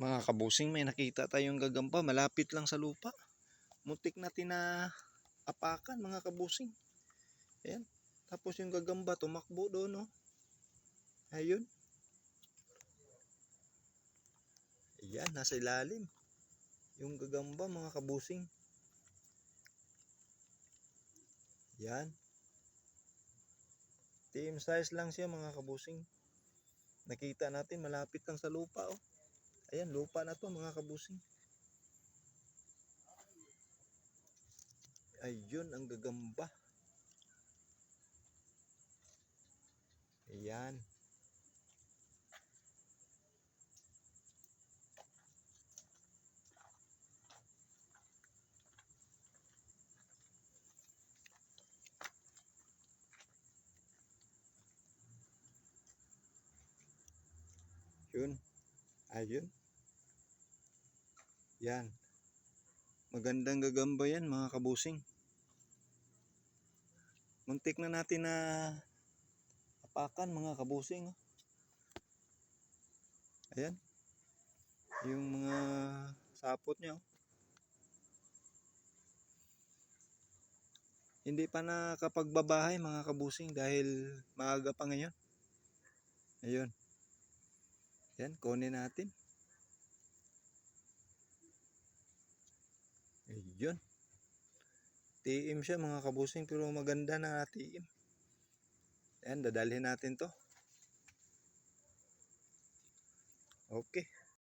Mga kabusing, may nakita tayong gagamba malapit lang sa lupa. Muntik na apakan mga kabusing. Ayan. Tapos yung gagamba tumakbo doon, no? Ayun. Ayan, nasa ilalim. Yung gagamba mga kabusing. Yan. Team size lang siya mga kabusing. Nakita natin malapit lang sa lupa oh. Ayan, lupa na to mga kabusing. Ayun, ang gagamba. Ayan. Yun. Ayun. Yan. Magandang gagamba yan mga kabusing. Muntik na natin na apakan mga kabusing. oh. Ayan. Yung mga sapot niya. oh. Hindi pa nakapagbabahay mga kabusing dahil maaga pa ngayon. Ayun. Yan, kunin natin. Ayun. TM siya mga kabusing pero maganda na TM. Yan, dadalhin natin to. Okay.